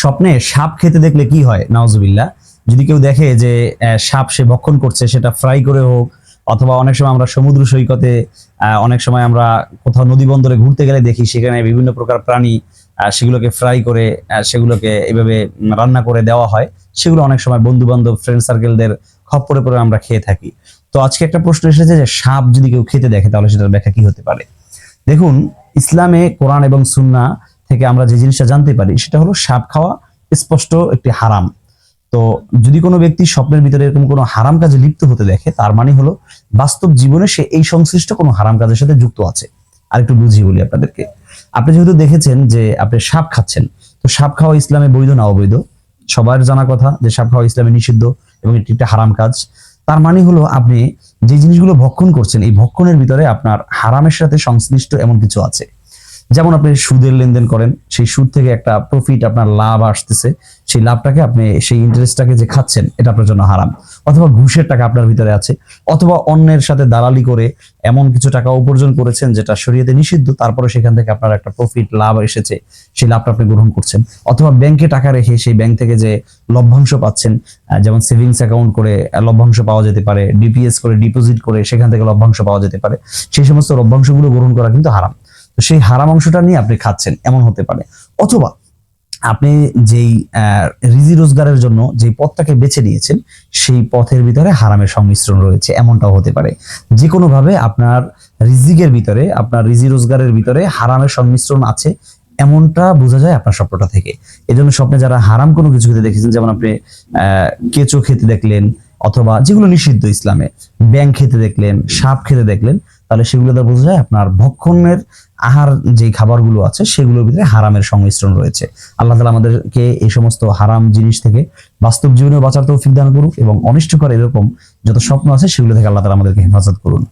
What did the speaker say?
স্বপ্নে সাপ খেতে দেখলে কি হয়? নাওজুবিল্লাহ যদি কেউ দেখে যে সাপ সে ভক্ষণ করছে, সেটা ফ্রাই করে হোক, অথবা অনেক সময় আমরা সমুদ্র সৈকতে অনেক সময় আমরা কোথাও নদী বন্দরে ঘুরতে গেলে দেখি, সেখানে বিভিন্ন প্রকার প্রাণী সেগুলোকে ফ্রাই করে সেগুলোকে এভাবে রান্না করে দেওয়া হয়। সেগুলো অনেক সময় বন্ধু বান্ধব ফ্রেন্ড সার্কেলদের খপ্পরে পরে আমরা খেয়ে থাকি। তো আজকে একটা প্রশ্ন এসেছে যে, সাপ যদি কেউ খেতে দেখে, তাহলে সেটার ব্যাখ্যা কি হতে পারে? দেখুন, ইসলামে কোরআন এবং সুন্না থেকে আমরা যে জিনিসটা জানতে পারি, সেটা হলো সাপ খাওয়া স্পষ্ট একটি হারাম। তো যদি কোনো ব্যক্তি স্বপ্নের ভিতরে এরকম কোনো হারাম কাজে লিপ্ত হতে দেখে, তার মানে হলো বাস্তব জীবনে সে এই সংশ্লিষ্ট কোনো হারাম কাজের সাথে যুক্ত আছে। আর একটু বুঝিয়ে বলি আপনাদেরকে। আপনি যেহেতু দেখেছেন যে আপনি সাপ খাচ্ছেন, তো সাপ খাওয়া ইসলামে বৈধ না অবৈধ? সবার জানা কথা যে সাপ খাওয়া ইসলামে নিষিদ্ধ এবং এটি একটা হারাম কাজ। তার মানে হলো আপনি যে জিনিসগুলো ভক্ষণ করছেন, এই ভক্ষণের ভিতরে আপনার হারামের সাথে সংশ্লিষ্ট এমন কিছু আছে। যেমন আপনি সুদের লেনদেন করেন, সেই সুদ থেকে একটা প্রফিট আপনার লাভ আসতেছে, সেই লাভটাকে আপনি সেই ইন্টারেস্টটাকে যে খাচ্ছেন, এটা আপনার জন্য হারাম। অথবা ঘুষের টাকা আপনার ভিতরে আছে, অথবা অন্যের সাথে দালালি করে এমন কিছু টাকা উপার্জন করেছেন যেটা শরীয়তে নিষিদ্ধ, তারপরে সেখান থেকে আপনার একটা প্রফিট লাভ এসেছে, সেই লাভটা আপনি গ্রহণ করছেন। অথবা ব্যাংকে টাকা রেখে সেই ব্যাংক থেকে যে লভ্যাংশ পাচ্ছেন যেমন সেভিংস অ্যাকাউন্ট করে লভ্যাংশ পাওয়া যেতে পারে ডিপিএস করে ডিপোজিট করে সেখান থেকে লভ্যাংশ পাওয়া যেতে পারে, সেই সমস্ত লভ্যাংশগুলো গ্রহণ করা কিন্তু হারাম। তো সেই হারাম অংশটা নিয়ে আপনি খাচ্ছেন, এমন হতে পারে। অথবা আপনি যেই রিজি রোজগারের জন্য যে পথটাকে বেছে নিয়েছেন, সেই পথের ভিতরে হারামের সংমিশ্রণ রয়েছে, এমনটাও হতে পারে। যে কোনো ভাবে আপনার রিজিকের ভিতরে, আপনার রিজি রোজগারের ভিতরে হারামের সংমিশ্রণ আছে, এমনটা বোঝা যায় আপনার স্বপ্নটা থেকে। এই জন্য স্বপ্নে যারা হারাম কোনো কিছু খেতে দেখেছেন, যেমন আপনি কেঁচো খেতে দেখলেন অথবা যেগুলো নিষিদ্ধ ইসলামে। ব্যাং খেতে দেখলেন, সাপ খেতে দেখলেন, তাহলে সেগুলো দ্বারা বোঝা যায় আপনার ভক্ষণের আহার যে খাবারগুলো আছে, সেগুলোর ভিতরে হারামের সংমিশ্রণ রয়েছে। আল্লাহ তালা আমাদেরকে এই সমস্ত হারাম জিনিস থেকে বাস্তব জীবনে বাঁচার তৌফিক দান করুক এবং অনিষ্টকর এরকম যত স্বপ্ন আছে, সেগুলো থেকে আল্লাহ তালা আমাদেরকে হেফাজত করুন।